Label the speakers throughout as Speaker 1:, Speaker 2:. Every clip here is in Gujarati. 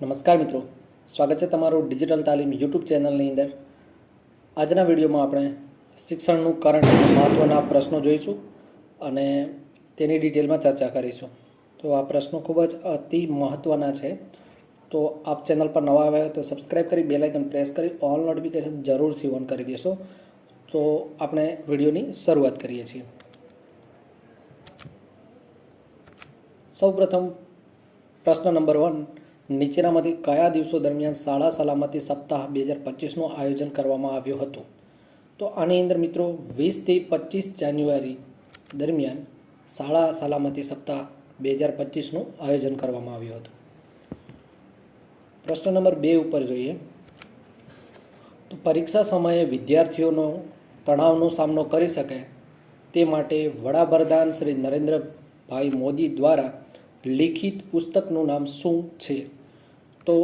Speaker 1: નમસ્કાર મિત્રો. સ્વાગત છે તમારું ડિજિટલ તાલીમ યુટ્યુબ ચેનલની અંદર. આજના વિડીયોમાં આપણે શિક્ષણનું કરંટ મહત્ત્વના પ્રશ્નો જોઈશું અને તેની ડિટેલમાં ચર્ચા કરીશું. તો આ પ્રશ્નો ખૂબ જ અતિ મહત્ત્વના છે. તો આપ ચેનલ પર નવા આવ્યા તો સબસ્ક્રાઈબ કરી બે લાઇકન પ્રેસ કરી, ઓલ નોટિફિકેશન જરૂરથી ઓન કરી દેશો. તો આપણે વિડીયોની શરૂઆત કરીએ છીએ. સૌપ્રથમ પ્રશ્ન નંબર વન નીચેનામાંથી કયા દિવસો દરમિયાન શાળા સલામતી સપ્તાહ બે હજાર પચીસનું આયોજન કરવામાં આવ્યું હતું? તો આની અંદર મિત્રો, વીસથી પચીસ જાન્યુઆરી દરમિયાન શાળા સલામતી સપ્તાહ બે હજાર પચીસનું આયોજન કરવામાં આવ્યું હતું. પ્રશ્ન નંબર બે ઉપર જોઈએ. તો પરીક્ષા સમયે વિદ્યાર્થીઓનો તણાવનો સામનો કરી શકે તે માટે વડાપ્રધાન શ્રી નરેન્દ્રભાઈ મોદી દ્વારા લિખિત પુસ્તકનું નામ શું છે? તો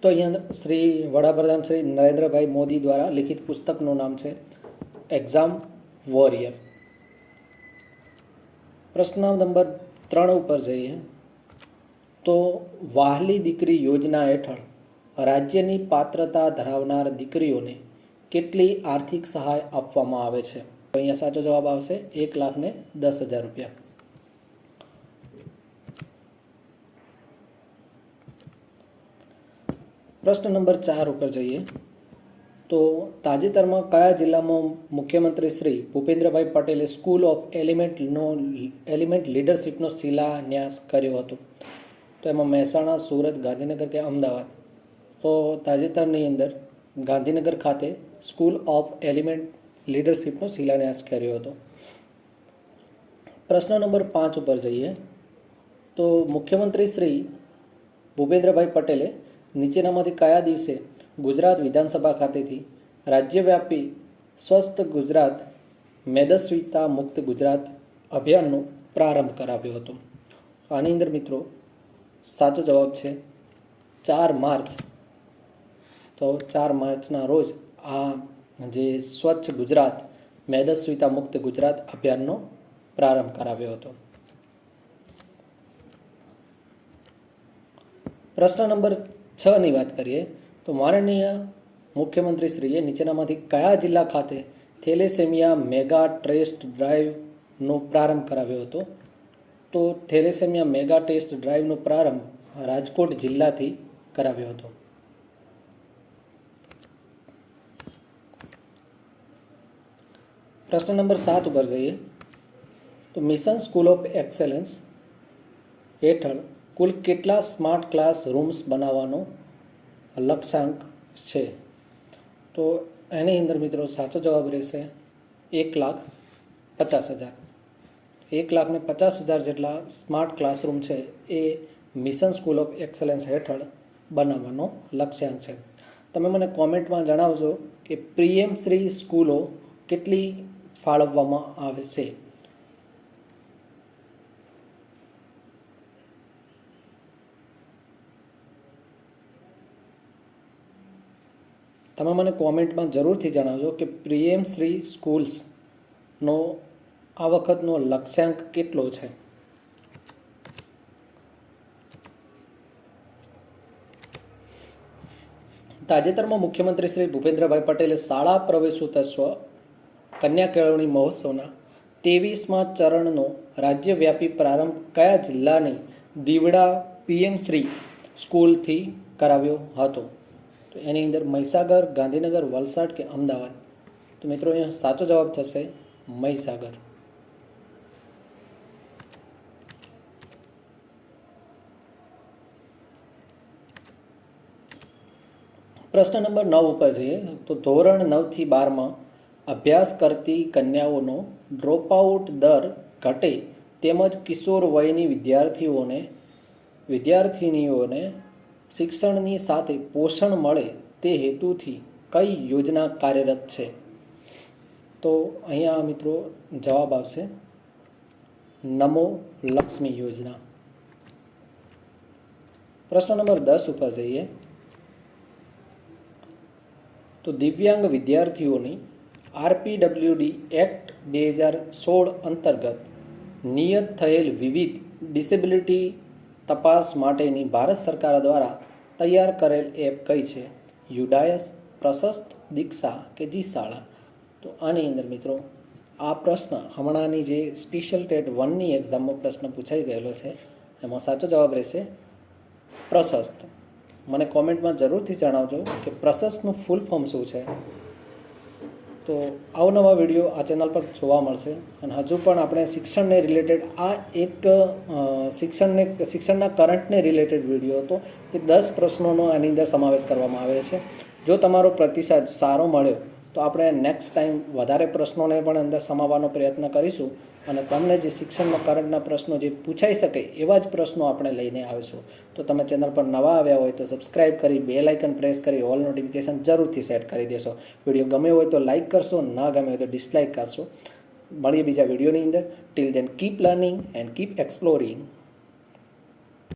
Speaker 1: તો અહીંયા શ્રી વડાપ્રધાન શ્રી નરેન્દ્રભાઈ મોદી દ્વારા લિખિત પુસ્તકનું નામ છે એક્ઝામ વોરિયર પ્રશ્ન નંબર ત્રણ ઉપર જઈએ. તો વાહલી દીકરી યોજના હેઠળ રાજ્યની પાત્રતા ધરાવનાર દીકરીઓને કેટલી આર્થિક સહાય આપવામાં આવે છે? તો અહીંયા સાચો જવાબ આવશે એક લાખને દસ હજાર રૂપિયા. પ્રશ્ન નંબર ચાર ઉપર જઈએ. તો તાજેતરમાં કયા જિલ્લામાં મુખ્યમંત્રી શ્રી ભૂપેન્દ્રભાઈ પટેલે સ્કૂલ ઓફ એલિમેન્ટનો એલિમેન્ટ લીડરશિપનો શિલાન્યાસ કર્યો હતો? તો એમાં મહેસાણા, સુરત, ગાંધીનગર કે અમદાવાદ? તો તાજેતરની અંદર ગાંધીનગર ખાતે સ્કૂલ ઓફ એલિમેન્ટ લીડરશિપનો શિલાન્યાસ કર્યો હતો. પ્રશ્ન નંબર પાંચ ઉપર જઈએ. તો મુખ્યમંત્રી શ્રી ભૂપેન્દ્રભાઈ પટેલે નીચેનામાંથી કયા દિવસે ગુજરાત વિધાનસભા ખાતેથી રાજ્યવ્યાપી સ્વસ્થ ગુજરાત મેદસ્વીતા મુક્ત ગુજરાત અભિયાનનો પ્રારંભ કરાવ્યો હતો. આની અંદર મિત્રો સાચો જવાબ છે ચાર માર્ચ. તો ચાર માર્ચના રોજ આ જે સ્વચ્છ ગુજરાત, મેદસ્વીતા મુક્ત ગુજરાત અભિયાનનો પ્રારંભ કરાવ્યો હતો. પ્રશ્ન નંબર છ ની વાત કરીએ, તો માનનીય મુખ્યમંત્રીશ્રીએ નીચેનામાંથી કયા જિલ્લા ખાતે થેલેસેમિયા મેગા ટેસ્ટ ડ્રાઈવનો પ્રારંભ કરાવ્યો હતો? તો થેલેસેમિયા મેગા ટેસ્ટ ડ્રાઈવનો પ્રારંભ રાજકોટ જિલ્લાથી કરાવ્યો હતો. પ્રશ્ન નંબર સાત ઉપર જઈએ. તો મિશન સ્કૂલ ઓફ એક્સેલન્સ હેઠળ કુલ કેટલા સ્માર્ટ ક્લાસ રૂમ્સ બનાવવાનો લક્ષ્યાંક છે? તો એની અંદર મિત્રો સાચો જવાબ રહેશે એક લાખ પચાસ હજાર. એક લાખને પચાસ હજાર જેટલા સ્માર્ટ ક્લાસરૂમ છે એ મિશન સ્કૂલ ઓફ એક્સલન્સ હેઠળ બનાવવાનો લક્ષ્યાંક છે. તમે મને કોમેન્ટમાં જણાવજો કે પ્રીએમ શ્રી સ્કૂલો કેટલી ફાળવવામાં આવશે તમે મને કોમેન્ટમાં જરૂરથી જણાવજો કે પ્રિયમ શ્રી સ્કૂલ્સનો આ વખતનો લક્ષ્યાંક કેટલો છે? તાજેતરમાં મુખ્યમંત્રી શ્રી ભૂપેન્દ્રભાઈ પટેલે શાળા પ્રવેશોત્સવ, કન્યા કેળવણી મહોત્સવના ત્રેવીસમાં ચરણનો રાજ્યવ્યાપી પ્રારંભ કયા જિલ્લાની દીવડા પીએમ શ્રી સ્કૂલથી કરાવ્યો હતો? તો એની અંદર મહીસાગર, ગાંધીનગર, વલસાડ કે અમદાવાદ? તો મિત્રો અહીંયા સાચો જવાબ થશે મહીસાગર. પ્રશ્ન નંબર નવ ઉપર જઈએ. તો ધોરણ નવથી બારમાં અભ્યાસ કરતી કન્યાઓનો ડ્રોપઆઉટ દર ઘટે તેમજ કિશોર વયની વિદ્યાર્થીઓને, વિદ્યાર્થિનીઓને શિક્ષણની સાથે પોષણ મળે તે હેતુથી કઈ યોજના કાર્યરત છે? તો અહીંયા મિત્રો જવાબ આવશે, નમો લક્ષ્મી યોજના. પ્રશ્ન નંબર દસ ઉપર જઈએ. તો દિવ્યાંગ વિદ્યાર્થીઓની આરપીડબ્લ્યુડી એક્ટ બે હજાર સોળ અંતર્ગત નિયત થયેલ વિવિધ ડિસેબિલિટી તપાસ માટેની ભારત સરકાર દ્વારા તૈયાર કરેલ એપ કઈ છે? યુડાયસ, પ્રશસ્ત, દીક્ષા કે જી શાળા તો આની અંદર મિત્રો, આ પ્રશ્ન હમણાંની જે સ્પેશિયલ ટેટ વનની એક્ઝામમાં પ્રશ્ન પૂછાઈ ગયેલો છે, એમાં સાચો જવાબ રહેશે પ્રશસ્ત. મને કોમેન્ટમાં જરૂરથી જણાવજો કે પ્રશસ્તનું ફૂલ ફોર્મ શું છે? તો અવનવા વીડિયો આ ચેનલ પર જોવા મળશે. અને હજુ પણ આપણે શિક્ષણને રિલેટેડ આ એક શિક્ષણને, શિક્ષણના કરંટને રિલેટેડ વીડિયો હતો કે દસ પ્રશ્નોનો આની અંદર સમાવેશ કરવામાં આવે છે. જો તમારો પ્રતિસાદ સારો મળ્યો તો આપણે નેક્સ્ટ ટાઈમ વધારે પ્રશ્નોને પણ અંદર સમાવવાનો પ્રયત્ન કરીશું અને તમને જે શિક્ષણમાં કરંટના પ્રશ્નો જે પૂછાઈ શકે એવા જ પ્રશ્નો આપણે લઈને આવીશું. તો તમે ચેનલ પર નવા આવ્યા હોય તો સબસ્ક્રાઇબ કરી બે લાઇકન પ્રેસ કરી ઓલ નોટિફિકેશન જરૂરથી સેટ કરી દેશો. વીડિયો ગમે હોય તો લાઇક કરશો, ના ગમે હોય તો ડિસલાઇક કરશો. મળીએ બીજા વિડીયોની અંદર. Till then keep learning and keep exploring